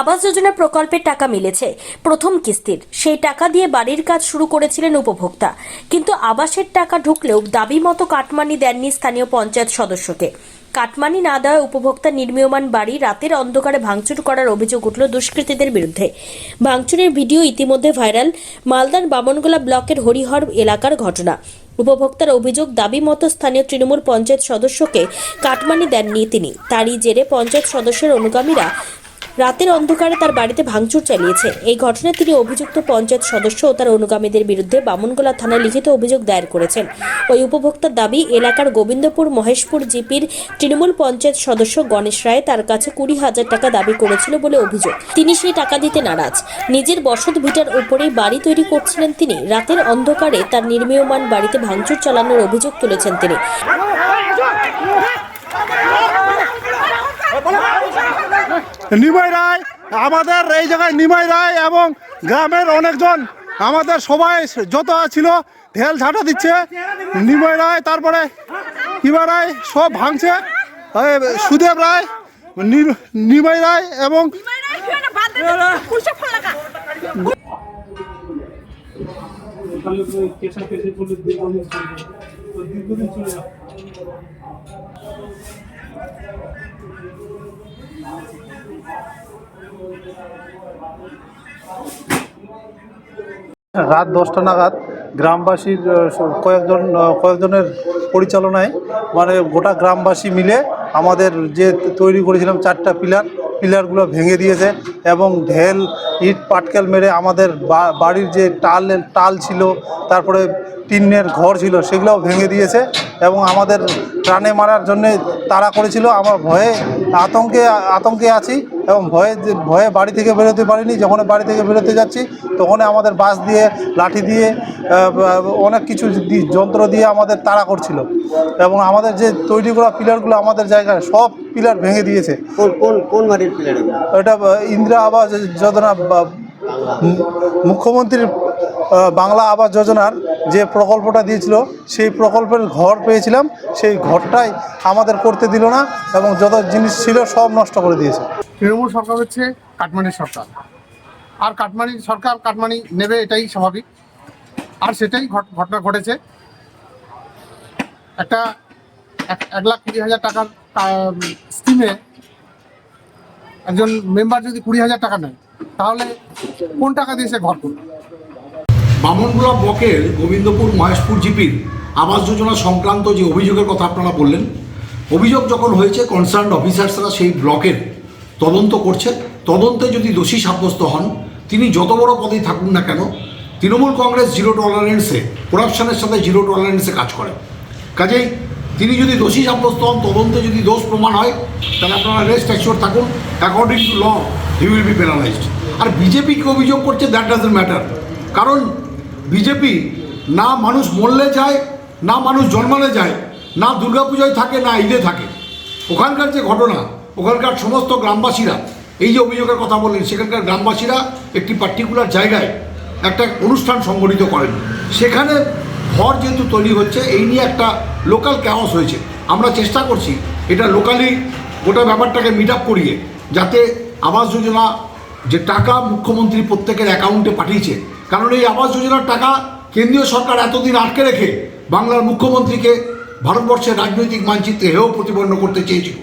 আবাস যোজনা প্রকল্পের টাকা মিলেছে। প্রথম কিস্তির। সেই টাকা দিয়ে বাড়ির কাজ শুরু করেছিলেন উপভোক্তা। কিন্তু আবাসের টাকা ঢুকলেও দাবি মতো কাটমানি দেননি স্থানীয় পঞ্চায়েত সদস্যকে। কাটমানি না দেওয়ায় উপভোক্তা নির্মীয়মান বাড়ি রাতের অন্ধকারে ভাঙচুর করার অভিযোগ উঠল দুষ্কৃতীদের বিরুদ্ধে। ভাঙচুরের ভিডিও ইতিমধ্যে ভাইরাল। মালদার বামনগোলা ব্লকের হরিহর এলাকার ঘটনা। উপভোক্তার অভিযোগ, দাবি মতো স্থানীয় তৃণমূল পঞ্চায়েত সদস্যকে কাটমানি দেননি তিনি। তারই জেরে পঞ্চায়েত সদস্যের অনুগামীরা রাতের অন্ধকারে তার বাড়িতে ভাঙচুর চালিয়েছে। এই ঘটনায় তিনি অভিযুক্ত পঞ্চায়েত সদস্য ও তার অনুগামীদের বিরুদ্ধে বামনগোলা থানায় লিখিত অভিযোগ দায়ের করেছেন। ওই উপভোক্তার দাবি, এলাকার গোবিন্দপুর মহেশপুর জিপির তৃণমূল পঞ্চায়েত সদস্য গণেশ রায় তার কাছে কুড়ি হাজার টাকা দাবি করেছিল বলে অভিযোগ। তিনি সেই টাকা দিতে নারাজ। নিজের বসত ভিটার উপরেই বাড়ি তৈরি করছিলেন তিনি। রাতের অন্ধকারে তার নির্মীয়মান বাড়িতে ভাঙচুর চালানোর অভিযোগ তুলেছেন তিনি। নিমাই রায় আমাদের এই জায়গায় নিমাই রায় এবং গ্রামের অনেকজন আমাদের সবাই যত ছিল ঢেল ঝাঁটা দিচ্ছে। নিমাই রায় তারপরে কিবা রায় সব ভাঙছে। সুদেব রায় নিমাই রায় এবং তাহলে তো কেসা কেসে করলে দীর্ঘদিন চলবে তো দীর্ঘদিন চলে রাত দশটা নাগাদ গ্রামবাসীর কয়েকজন কয়েকজনের পরিচালনায় মানে গোটা গ্রামবাসী মিলে আমাদের যে তৈরি করেছিলাম চারটা পিলার, পিলারগুলো ভেঙে দিয়েছে এবং ঢেল, ইট, পাটকেল মেরে আমাদের বাড়ির যে টাল টাল ছিল, তারপরে টিনের ঘর ছিল, সেগুলোও ভেঙে দিয়েছে এবং আমাদের প্রাণে মারার জন্যে তাড়া করেছিল। আমার ভয়ে আতঙ্কে আতঙ্কে আছি। এবং ভয়ে যে- ভয়ে বাড়ি থেকে বেরোতে পারিনি যখন বাড়ি থেকে বেরোতে যাচ্ছি তখন আমাদের বাস দিয়ে লাঠি দিয়ে অনেক কিছু যন্ত্র দিয়ে আমাদের তাড়া করছিল। এবং আমাদের যে তৈরি করা পিলারগুলো আমাদের জায়গায় সব পিলার ভেঙে দিয়েছে। কোন কোন বাড়ির এটা ইন্দিরা আবাস যোজনা মুখ্যমন্ত্রীর বাংলা আবাস যোজনার যে প্রকল্পটা দিয়েছিল, সেই প্রকল্পের ঘর পেয়েছিলাম। সেই ঘরটাই আমাদের করতে দিল না এবং যত জিনিস ছিল সব নষ্ট করে দিয়েছে। তৃণমূল সরকার হচ্ছে কাটমানির সরকার। আর কাটমানির সরকার কাটমানি নেবে এটাই স্বাভাবিক। আর সেটাই ঘট- ঘটনা ঘটেছে। একটা এক- লাখ কুড়ি হাজার টাকার স্কিমে একজন মেম্বার যদি কুড়ি হাজার টাকা নেয়, তাহলে কোন টাকা দিয়ে সে ঘর করবে? বামনগোলা ব্লকের গোবিন্দপুর, মহেশপুর জিপির আবাস যোজনা সংক্রান্ত যে অভিযোগের কথা আপনারা বললেন, অভিযোগ যখন হয়েছে কনসার্ন অফিসার্সরা সেই ব্লকের তদন্ত করছে। তদন্তে যদি দোষী সাব্যস্ত হন, তিনি যত বড় পদেই থাকুন না কেন, তৃণমূল কংগ্রেস জিরো টলারেন্সে করাপশনের সাথে জিরো টলারেন্সে কাজ করে। কাজেই তিনি যদি দোষী সাব্যস্ত হন, তদন্তে যদি দোষ প্রমাণ হয়, তাহলে আপনারা রেস্ট অ্যাসিওর থাকুন according to law he will be penalised আর বিজেপিকে অভিযোগ করছে দ্যাট ডাজেন্ট ম্যাটার কারণ বিজেপি না মানুষ মরলে যায়, না মানুষ জন্মালে যায়, না দুর্গাপূজায় থাকে, না ঈদে থাকে। ওখানকার যে ঘটনা, ওখানকার সমস্ত গ্রামবাসীরা, এই যে অভিযোগের কথা বললেন, সেখানকার গ্রামবাসীরা একটি পার্টিকুলার জায়গায় একটা অনুষ্ঠান সংগঠিত করেন। সেখানে ঘর যেহেতু তৈরি হচ্ছে, এই নিয়ে একটা লোকাল ক্যাওস হয়েছে। আমরা চেষ্টা করছি এটা লোকালি গোটা ব্যাপারটাকে মিট আপ করিয়ে, যাতে আবাস যোজনা যে টাকা মুখ্যমন্ত্রী প্রত্যেকের অ্যাকাউন্টে পাঠিয়েছে কারণ এই আবাস যোজনার টাকা কেন্দ্রীয় সরকার এতদিন আটকে রেখে বাংলার মুখ্যমন্ত্রীকে ভারতবর্ষের রাজনৈতিক মানচিত্রে হেয় প্রতিপন্ন করতে চেয়েছিল।